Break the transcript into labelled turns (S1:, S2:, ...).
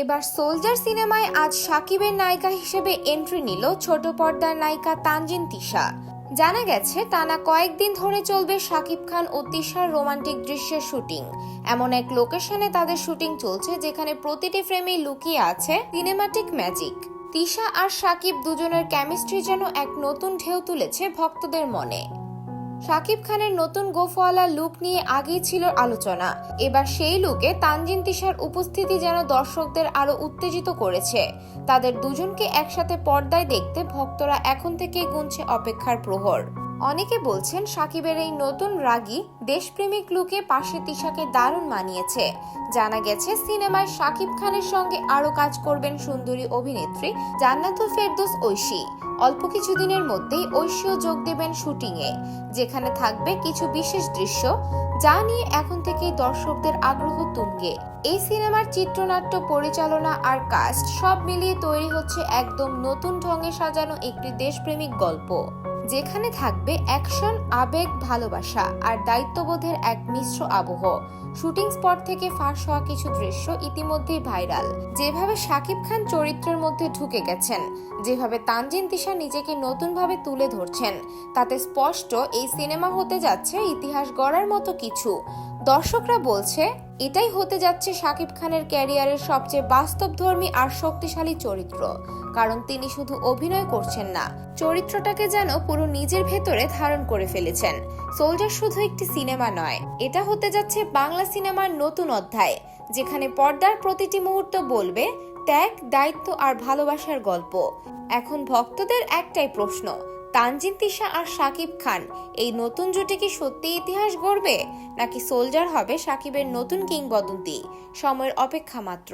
S1: এবার সোলজার সিনেমায় আজ সাকিবের নায়িকা হিসেবে এন্ট্রি নিল ছোট পর্দার নায়িকা তানজিন তিশা। জানা গেছে, টানা কয়েকদিন ধরে চলবে সাকিব খান ও তিশার রোমান্টিক দৃশ্যের শুটিং। এমন এক লোকেশনে তাদের শুটিং চলছে যেখানে প্রতিটি ফ্রেমেই লুকিয়ে আছে সিনেমাটিক ম্যাজিক তিশা আর সাকিব দুজনের কেমিস্ট্রি যেন এক নতুন ঢেউ তুলেছে ভক্তদের মনে। শাকিব খানের নতুন গোফওয়ালা লুক নিয়ে আগেই ছিল আলোচনা। এবার সেই লুকে তানজিন তিশার উপস্থিতি যেন দর্শকদের আরও উত্তেজিত করেছে। তাদের দুজনকে একসাথে পর্দায় দেখতে ভক্তরা এখন থেকে গুনছে অপেক্ষার প্রহর। অনেকে বলছেন সাকিবের এই নতুন রাগী দেশপ্রেমিক লুকে পাশে তিশাকে দারুণ মানিয়েছে। জানা গেছে, সিনেমায় সাকিব খানের সঙ্গে আরও কাজ করবেন সুন্দরী অভিনেত্রী জান্নাতুল ফেরদৌস ঐশী। অল্প কিছুদিনের মধ্যেই ঐশীও যোগ দেবেন শুটিংয়ে, যেখানে থাকবে কিছু বিশেষ দৃশ্য, যা নিয়ে এখন থেকেই দর্শকদের আগ্রহ তুঙ্গে। এই সিনেমার চিত্রনাট্য, পরিচালনা আর কাস্ট সব মিলিয়ে তৈরি হচ্ছে একদম নতুন ঢঙে সাজানো একটি দেশপ্রেমিক গল্প। যেখানে থাকবে অ্যাকশন, আবেগ, ভালোবাসা আর দায়িত্ববোধের এক মিশ্র আবহ। শুটিং স্পট থেকে ফাঁস হওয়া কিছু দৃশ্য ইতিমধ্যেই ভাইরাল। যেভাবে শাকিব খান চরিত্রের মধ্যে ঢুকে গেছেন, যেভাবে তানজিন তিশা নিজেকে নতুনভাবে তুলে ধরছেন, তাতে স্পষ্ট এই সিনেমা হতে যাচ্ছে ইতিহাস গড়ার মতো কিছু। দর্শকরা বলছে এটাই হতে যাচ্ছে শাকিব খানের ক্যারিয়ারের সবচেয়ে বাস্তবধর্মী আর শক্তিশালী চরিত্র, কারণ তিনি শুধু অভিনয় করছেন না, চরিত্রটাকে যেন পুরো নিজের ভেতরে ধারণ করে ফেলেছেন। সোলজার শুধু একটি সিনেমা নয়, এটা হতে যাচ্ছে বাংলা সিনেমার নতুন অধ্যায়, যেখানে পর্দার প্রতিটি মুহূর্ত বলবে ত্যাগ, দায়িত্ব আর ভালোবাসার গল্প। এখন ভক্তদের একটাই প্রশ্ন তানজিন তিশা আর সাকিব খান। এই নতুন জুটি কি সত্যি ইতিহাস গড়বে, নাকি সোলজার হবে সাকিবের নতুন কিংবদন্তি? সময়ের অপেক্ষা মাত্র।